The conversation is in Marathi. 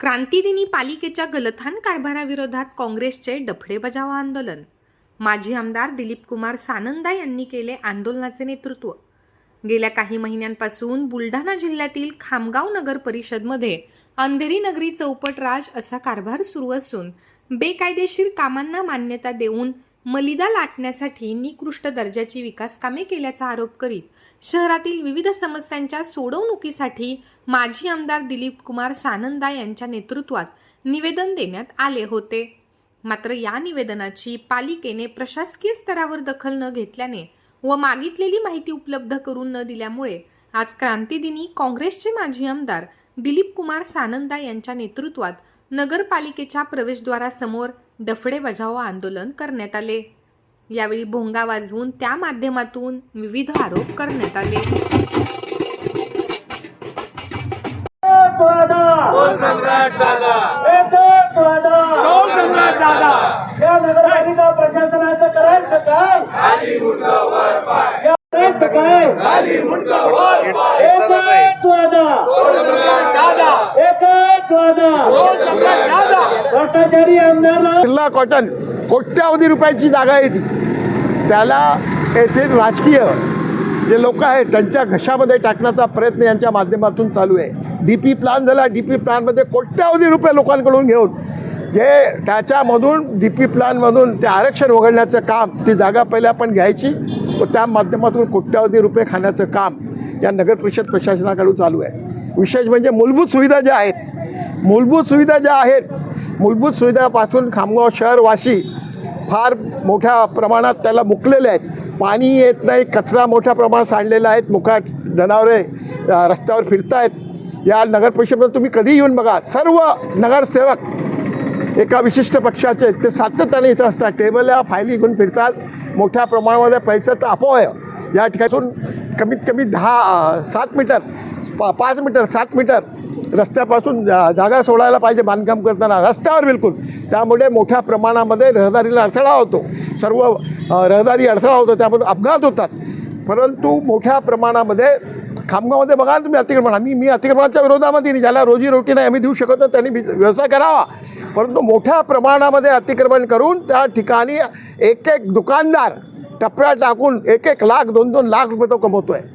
क्रांतिदिनी पालिकेच्या गलथान कारभाराविरोधात काँग्रेसचे डफडे बजाव आंदोलन. माजी आमदार दिलीप कुमार सानंदा यांनी केले आंदोलनाचे नेतृत्व. गेल्या काही महिन्यांपासून बुलढाणा जिल्ह्यातील खामगाव नगर परिषदमध्ये अंधेरी नगरी चौपट राज असा कारभार सुरू असून बेकायदेशीर कामांना मान्यता देऊन मलिदा लाटण्यासाठी निकृष्ट दर्जाची विकास कामे केल्याचा आरोप करीत शहरातील विविध समस्यांच्या सोडवणुकीसाठी माजी आमदार दिलीप कुमार सानंदा यांच्या नेतृत्वात निवेदन देण्यात आले होते. मात्र या निवेदनाची पालिकेने प्रशासकीय स्तरावर दखल न घेतल्याने व मागितलेली माहिती उपलब्ध करून न दिल्यामुळे आज क्रांतिदिनी काँग्रेसचे माजी आमदार दिलीप कुमार सानंदा यांच्या नेतृत्वात नगरपालिकेच्या प्रवेशद्वारासमोर डफडे बजाव आंदोलन करण्यात आले. यावेळी भोंगा वाजवून त्या माध्यमातून विविध आरोप करण्यात आले. प्रशासनाचं बिर्ला कॉटन कोट्यावधी रुपयाची जागा आहे ती. त्याला येथील राजकीय जे लोक आहेत त्यांच्या घशामध्ये टाकण्याचा प्रयत्न यांच्या माध्यमातून चालू आहे. डी पी प्लॅन झाला डी पी प्लॅनमध्ये कोट्यावधी रुपये लोकांकडून घेऊन जे त्याच्यामधून डी पी प्लॅनमधून ते आरक्षण वगळण्याचं काम ती जागा पहिले आपण घ्यायची व त्या माध्यमातून कोट्यावधी रुपये खाण्याचं काम या नगर परिषद प्रशासनाकडून चालू आहे. विशेष म्हणजे मूलभूत सुविधा ज्या आहेत मूलभूत सुविधा ज्या आहेत मूलभूत सुविधापासून खामगाव शहरवासी फार मोठ्या प्रमाणात त्याला मुकलेले आहेत. पाणी येत नाही कचरा मोठ्या प्रमाणात सांडलेला आहेत मुखात जनावरे रस्त्यावर फिरतायत. या नगर परिषदेमध्ये तुम्ही कधी येऊन बघा सर्व नगरसेवक एका विशिष्ट पक्षाचे ते सातत्याने इथं असतात. टेबलला फायली घेऊन फिरतात. मोठ्या प्रमाणामध्ये पैशाचा अपव्यय या ठिकाणून कमीत कमी दहा सात मीटर पा पाच मीटर सात मीटर रस्त्यापासून जा जागा सोडायला पाहिजे बांधकाम करताना. रस्त्यावर बिलकुल. त्यामुळे मोठ्या प्रमाणामध्ये रहदारीला अडथळा होतो. सर्व रहदारी अडथळा होतो त्यामुळे अपघात होतात. परंतु मोठ्या प्रमाणामध्ये खामगावमध्ये बघा तुम्ही अतिक्रमण. आम्ही मी अतिक्रमणाच्या विरोधामध्ये नाही. ज्याला रोजीरोटी नाही आम्ही देऊ शकत नाही त्यांनी व्यवसाय करावा. परंतु मोठ्या प्रमाणामध्ये अतिक्रमण करून त्या ठिकाणी एक एक दुकानदार टपऱ्या टाकून एक एक लाख दोन दोन लाख रुपये तो कमवतो आहे